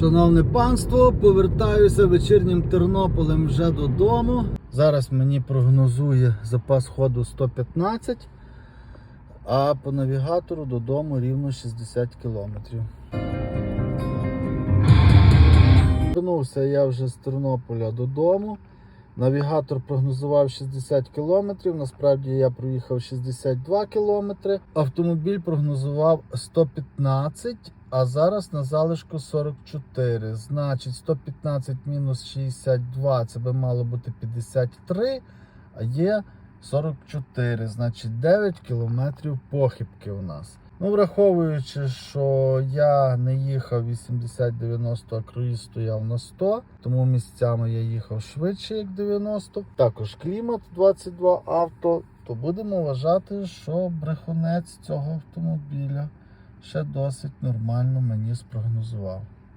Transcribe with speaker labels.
Speaker 1: Шановне панство, повертаюся вечірнім Тернополем вже додому. Зараз мені прогнозує запас ходу 115, а по навігатору додому рівно 60 кілометрів. Вернувся я вже з Тернополя додому. Навігатор прогнозував 60 кілометрів. Насправді я проїхав 62 кілометри. Автомобіль прогнозував 115, а зараз на залишку 44. Значить, 115 мінус 62 це би мало бути 53, а є 44. Значить 9 кілометрів похибки у нас. Ну, враховуючи, що я не їхав 80-90, а круїз стояв на 100, тому місцями я їхав швидше, як 90. Також клімат 22 авто, то будемо вважати, що брехунець цього автомобіля ще досить нормально мені спрогнозував.